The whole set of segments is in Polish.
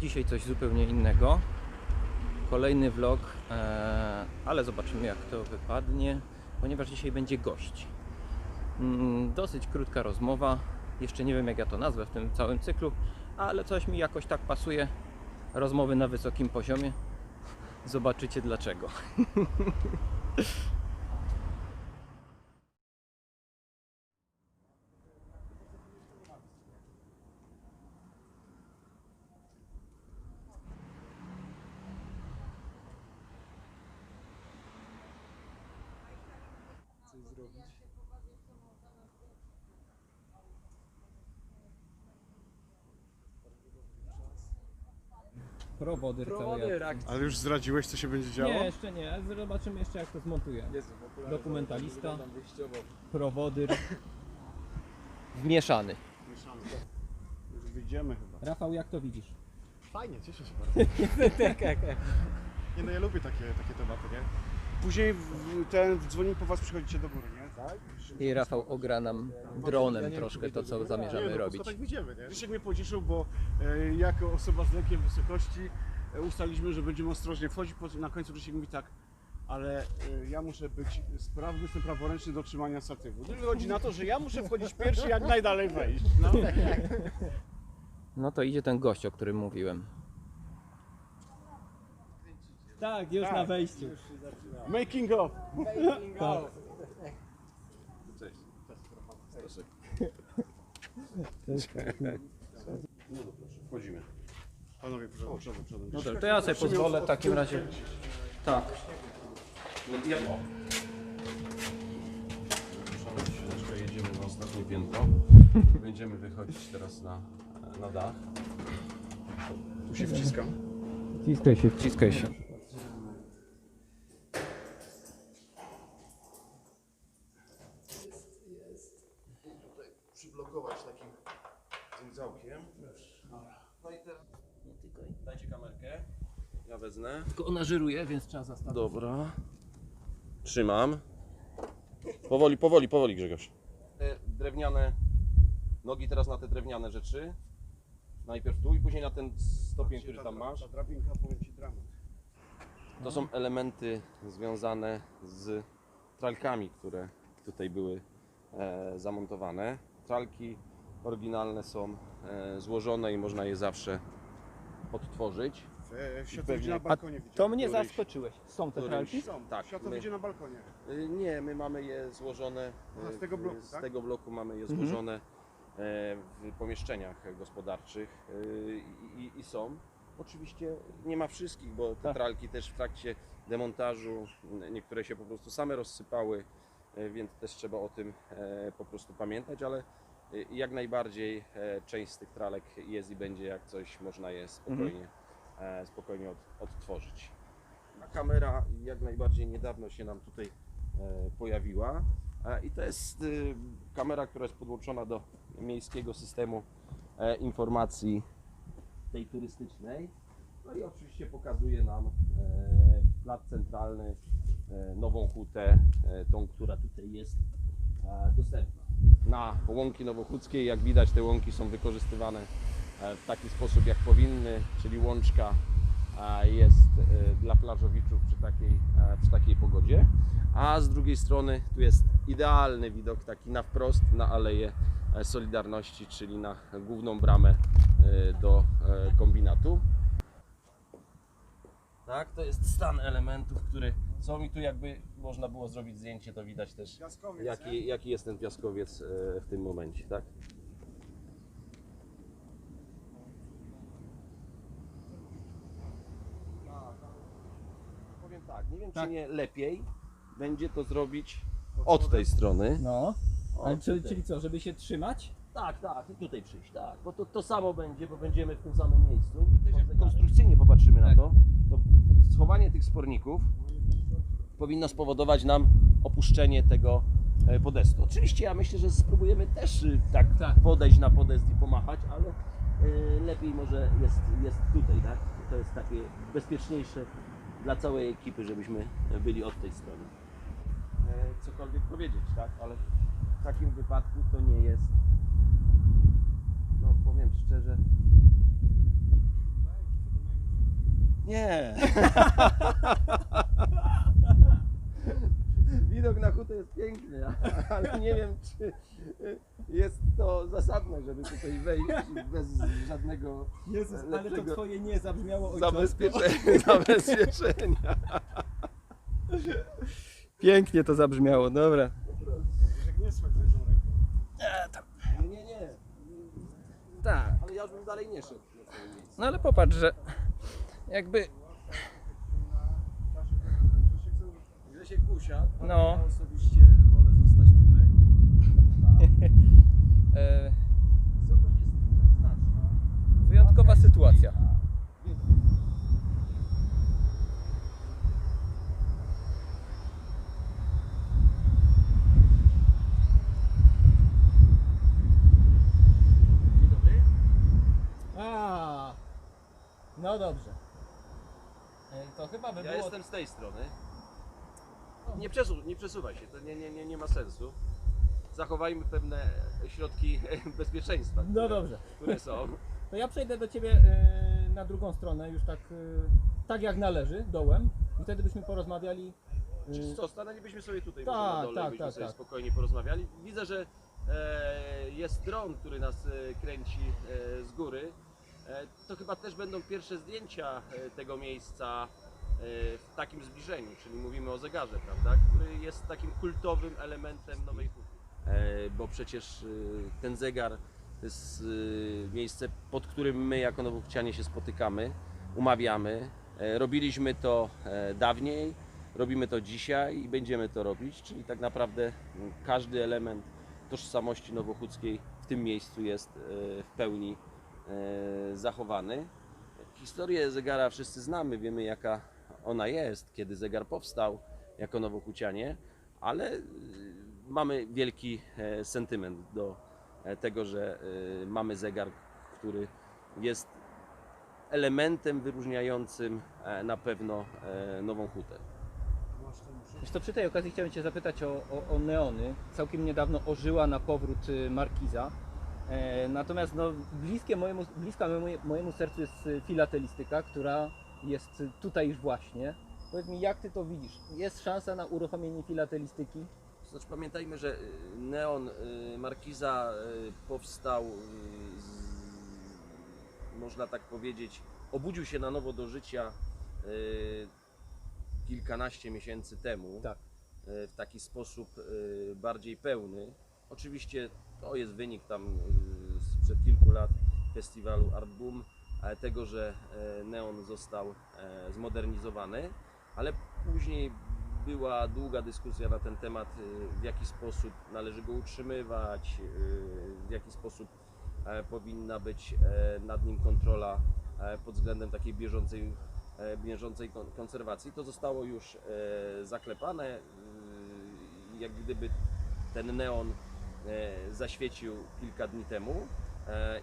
Dzisiaj coś zupełnie innego. Kolejny vlog, e, ale zobaczymy jak to wypadnie, ponieważ dzisiaj będzie gość. Mm, Dosyć krótka rozmowa. Jeszcze nie wiem jak ja to nazwę w tym całym cyklu, ale coś mi jakoś tak pasuje. Rozmowy na wysokim poziomie. Zobaczycie dlaczego. Prowodyr cały jak... Ale już zdradziłeś, co się będzie działo? Nie, jeszcze nie. Zobaczymy jeszcze jak to zmontuję. Dokumentalista, prowodyr, wmieszany. Już wyjdziemy chyba. Rafał, jak to widzisz? Fajnie, cieszę się bardzo. Nie no, ja lubię takie, takie tematy, nie? Później w- ten dzwonik po was przychodzicie do góry, nie? Tak? I Rafał ogra nam dronem troszkę to, co zamierzamy nie, no, robić. Tak wyjdziemy, nie? Krzysiek mnie pocieszył, bo e, jako osoba z lękiem wysokości e, ustaliliśmy, że będziemy ostrożnie wchodzić. Po, na końcu Krzysiek mówi tak, ale e, ja muszę być sprawny, jestem praworęczny do trzymania statywu. I wychodzi na to, że ja muszę wchodzić pierwszy, jak najdalej wejść. No. No to idzie ten gość, o którym mówiłem. Tak, już na wejściu. Making of! Wchodzimy. Panowie, proszę, przodem, przodem. No dobrze, to ja sobie pozwolę w takim razie. Tak. Chwileczkę jedziemy na ostatnie piętro. Będziemy wychodzić teraz na, na dach. Tu się wciskam. Wciskaj się, wciskaj się. Tym załkiem. No i teraz... Dajcie kamerkę. Ja wezmę. Tylko ona żyruje, więc trzeba zastawić. Dobra. Trzymam. Powoli, powoli, powoli Grzegorz. Te drewniane nogi teraz na te drewniane rzeczy. Najpierw tu i później na ten stopień, który tam masz. Ta drabinka powiem ci dramat. To są elementy związane z tralkami, które tutaj były e, zamontowane. Tralki oryginalne są e, złożone i można je zawsze odtworzyć. E, światło pewnie- widzi na A balkonie. widziałem. to mnie Któryś- zaskoczyłeś. Są te tralki? Są, Tak, światło my- widzi na balkonie. Y, Nie, my mamy je złożone. Aha, z tego bloku, z tak? tego bloku mamy je Mhm. złożone e, w pomieszczeniach gospodarczych i, i, i są. Oczywiście nie ma wszystkich, bo te Tak. tralki też w trakcie demontażu niektóre się po prostu same rozsypały, e, więc też trzeba o tym e, po prostu pamiętać, ale jak najbardziej e, część z tych tralek jest i będzie jak coś można je spokojnie, e, spokojnie od, odtworzyć. A kamera jak najbardziej niedawno się nam tutaj e, pojawiła. I to jest y, kamera, która jest podłączona do miejskiego systemu informacji tej turystycznej. No i oczywiście pokazuje nam plac centralny, nową hutę, tą, która tutaj jest dostępna. Na łąki nowochódzkiej, jak widać, te łąki są wykorzystywane e, w taki sposób, jak powinny, czyli łączka a jest e, dla plażowiczów przy takiej, e, przy takiej pogodzie. A z drugiej strony tu jest idealny widok taki na wprost na Aleję e, Solidarności, czyli na główną bramę e, do e, kombinatu. Tak, to jest stan elementów, które są i tu jakby można było zrobić zdjęcie, to widać też Piaskowiec, jaki, jaki jest ten piaskowiec e, w tym momencie, tak? Powiem tak, nie wiem Tak. czy nie lepiej będzie to zrobić od tej strony. No. Ale Od czyli, tej. czyli co, żeby się trzymać? Tak, tak, i tutaj przyjść, tak, bo to, to samo będzie, bo będziemy w tym samym miejscu. Konstrukcyjnie popatrzymy na Tak. to, to schowanie tych sporników powinno spowodować nam opuszczenie tego e, podestu. Oczywiście ja myślę, że spróbujemy też y, tak, Tak. podejść na podest i pomachać, ale y, lepiej może jest, jest tutaj, tak? To jest takie bezpieczniejsze dla całej ekipy, żebyśmy byli od tej strony. E, cokolwiek powiedzieć, tak? Ale w takim wypadku to nie jest no powiem szczerze, Nie. Widok na hutę jest piękny, ale nie wiem, czy jest to zasadne, żeby tutaj wejść bez żadnego Jezus, ale to twoje nie zabrzmiało zabezpieczenia. zabezpieczenia. Pięknie to zabrzmiało, dobra. Nie ręką. Nie, nie, nie. Tak. Ale ja już bym dalej nie szedł. No ale popatrz, że jakby Grzesiek Gusia, No. ja osobiście wolę zostać tutaj. e, Wysokość jest znaczna. wyjątkowa sytuacja. Dzień dobry. A, no dobrze. E, To chyba by Ja było... jestem z tej strony. Nie, przesu, nie przesuwaj się, to nie, nie, nie, nie ma sensu. Zachowajmy pewne środki bezpieczeństwa, które, No dobrze. które są. To ja przejdę do Ciebie e, na drugą stronę, już tak, e, tak jak należy, dołem. I wtedy byśmy porozmawiali. e, Czy co, stanęlibyśmy sobie tutaj Tak, może na dole, tak, byśmy tak, sobie tak. spokojnie porozmawiali. Widzę, że e, jest dron, który nas e, kręci e, z góry. E, to chyba też będą pierwsze zdjęcia e, tego miejsca w takim zbliżeniu, czyli mówimy o zegarze, prawda, który jest takim kultowym elementem Nowej Huty. E, bo przecież e, ten zegar to jest e, miejsce, pod którym my jako Nowochcianie się spotykamy, umawiamy. Robiliśmy to dawniej, robimy to dzisiaj i będziemy to robić, czyli tak naprawdę każdy element tożsamości nowochódzkiej w tym miejscu jest w pełni zachowany. Historię zegara wszyscy znamy, wiemy jaka ona jest, kiedy zegar powstał jako Nowochócianie, ale y, mamy wielki e, sentyment do e, tego, że e, mamy zegar, który jest elementem wyróżniającym na pewno Nową Hutę. Wiesz przy tej okazji chciałem Cię zapytać o, o, o neony. Całkiem niedawno ożyła na powrót y, Markiza. Natomiast no, bliskie mojemu, bliska mojemu, mojemu sercu jest y, filatelistyka, która jest tutaj już właśnie. Powiedz mi, jak Ty to widzisz? Jest szansa na uruchomienie filatelistyki? Znaczy pamiętajmy, że y, neon y, Markiza y, powstał, można tak powiedzieć, obudził się na nowo do życia kilkanaście miesięcy temu Tak. w taki sposób bardziej pełny. Oczywiście to jest wynik tam sprzed kilku lat festiwalu Art Boom, tego, że e, neon został e, zmodernizowany, ale później była długa dyskusja na ten temat, y, w jaki sposób należy go utrzymywać, w jaki sposób e, powinna być e, nad nim kontrola e, pod względem takiej bieżącej, e, bieżącej kon- konserwacji. To zostało już e, zaklepane, jak gdyby ten neon e, zaświecił kilka dni temu e,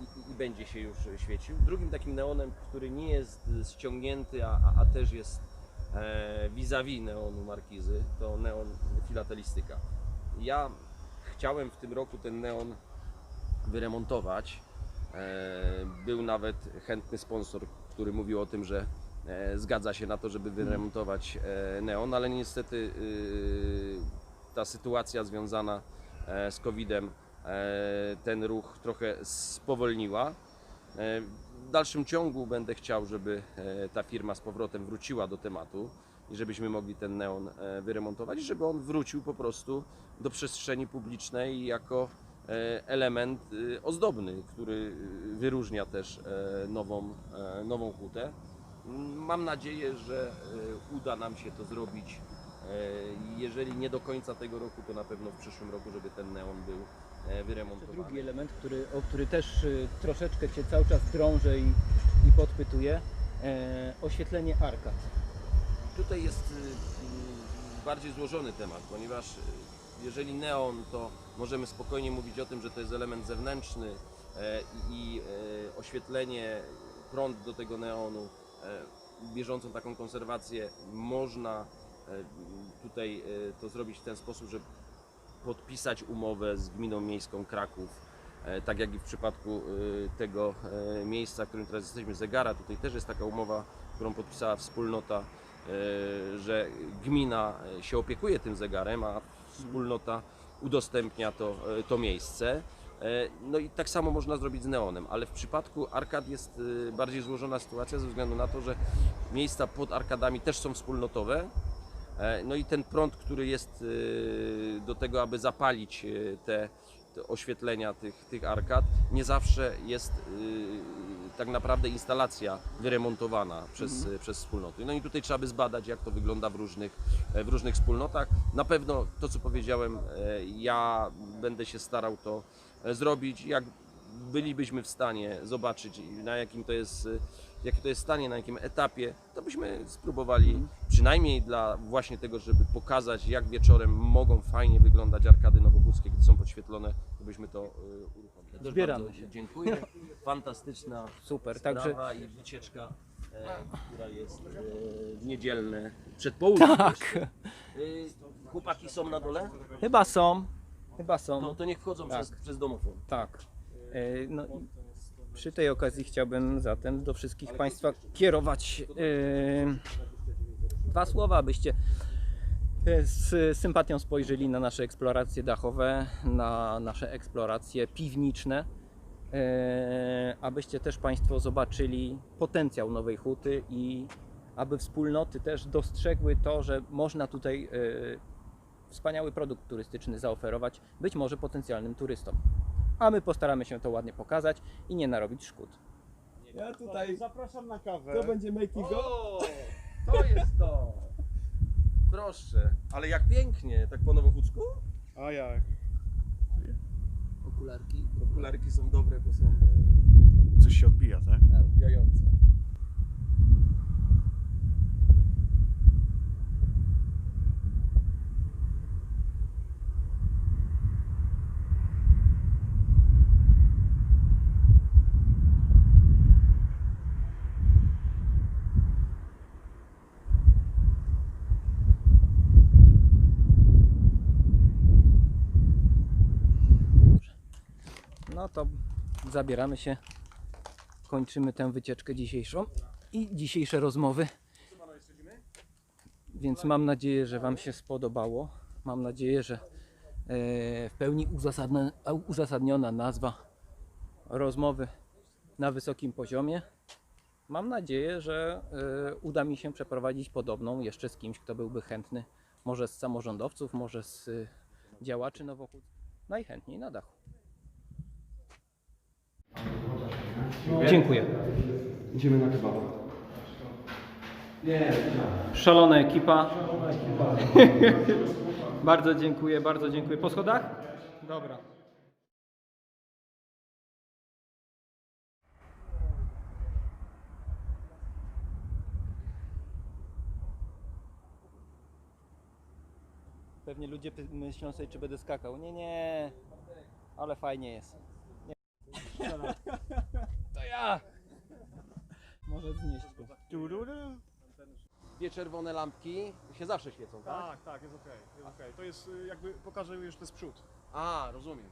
i, i- i będzie się już świecił. Drugim takim neonem, który nie jest ściągnięty, a, a, też jest e, vis-a-vis neonu markizy, to neon filatelistyka. Ja chciałem w tym roku ten neon wyremontować. E, Był nawet chętny sponsor, który mówił o tym, że e, zgadza się na to, żeby wyremontować e, neon, ale niestety y, ta sytuacja związana e, z COVID-em e, ten ruch trochę spowolniła. E, W dalszym ciągu będę chciał, żeby e, ta firma z powrotem wróciła do tematu i żebyśmy mogli ten neon e, wyremontować, żeby on wrócił po prostu do przestrzeni publicznej jako e, element e, ozdobny, który e, wyróżnia też e, nową, e, nową hutę. Mm, Mam nadzieję, że e, uda nam się to zrobić. e, Jeżeli nie do końca tego roku, to na pewno w przyszłym roku, żeby ten neon był e, wyremontowany. Drugi element, który, o który też y, troszeczkę Cię cały czas drążę i, i podpytuję. E, oświetlenie arkad. Tutaj jest y, bardziej złożony temat, ponieważ jeżeli neon, to możemy spokojnie mówić o tym, że to jest element zewnętrzny e, i e, oświetlenie, prąd do tego neonu, e, bieżącą taką konserwację można e, tutaj e, to zrobić w ten sposób, że podpisać umowę z Gminą Miejską Kraków E, Tak jak i w przypadku e, tego e, miejsca, w którym teraz jesteśmy, zegara, tutaj też jest taka umowa, którą podpisała wspólnota, że gmina się opiekuje tym zegarem, a wspólnota udostępnia to, to miejsce. No i tak samo można zrobić z neonem, ale w przypadku arkad jest bardziej złożona sytuacja ze względu na to, że miejsca pod arkadami też są wspólnotowe. E, No i ten prąd, który jest e, do tego, aby zapalić e, te, te oświetlenia tych, tych arkad, nie zawsze jest tak naprawdę instalacja wyremontowana przez, e, przez wspólnoty. No i tutaj trzeba by zbadać, jak to wygląda w różnych, w różnych wspólnotach. Na pewno to, co powiedziałem, ja będę się starał to zrobić. Jak bylibyśmy w stanie zobaczyć, na jakim to jest, jakie to jest stanie, na jakim etapie, to byśmy spróbowali przynajmniej dla właśnie tego, żeby pokazać, jak wieczorem mogą fajnie wyglądać arkady nowochódzkie, kiedy są podświetlone, to byśmy to e, uruchomili. Zbieramy się. Dziękuję. Fantastyczna Super, także i wycieczka, e, która jest e, w niedzielne przedpołudnie. tak, E, chłopaki są na dole? chyba są, chyba są. No to niech wchodzą Tak. przez, przez domofon. Tak. E, No, przy tej okazji chciałbym zatem do wszystkich Państwa kierować e, dwa słowa, abyście e, z sympatią spojrzeli na nasze eksploracje dachowe, na nasze eksploracje piwniczne, e, abyście też Państwo zobaczyli potencjał Nowej Huty i aby wspólnoty też dostrzegły to, że można tutaj e, wspaniały produkt turystyczny zaoferować, być może potencjalnym turystom. A my postaramy się to ładnie pokazać i nie narobić szkód. Ja tutaj, Zapraszam na kawę. to będzie making of. O, to jest to! Proszę, ale jak pięknie, tak po nowochódzku? A jak? Okularki? Okularki są dobre, bo są Coś się odbija, tak? odbijające. No to zabieramy się, kończymy tę wycieczkę dzisiejszą i dzisiejsze rozmowy. Więc mam nadzieję, że Wam się spodobało. Mam nadzieję, że e, w pełni uzasadniona, nazwa rozmowy na wysokim poziomie. Mam nadzieję, że e, uda mi się przeprowadzić podobną jeszcze z kimś, kto byłby chętny. Może z samorządowców, może z e, działaczy Nowochód. Najchętniej na dachu. Dziękuję. Idziemy na kebaba. Szalona ekipa. bardzo dziękuję, bardzo dziękuję. Po schodach? Dobra. Pewnie ludzie myślą sobie, czy będę skakał. Nie, nie, ale fajnie jest. Nie. Ja! Może znieść go. Dwie czerwone lampki się zawsze świecą, tak? Tak, tak, jest okej, jest okej. To jest y, jakby, pokażę już to z przód. A, rozumiem.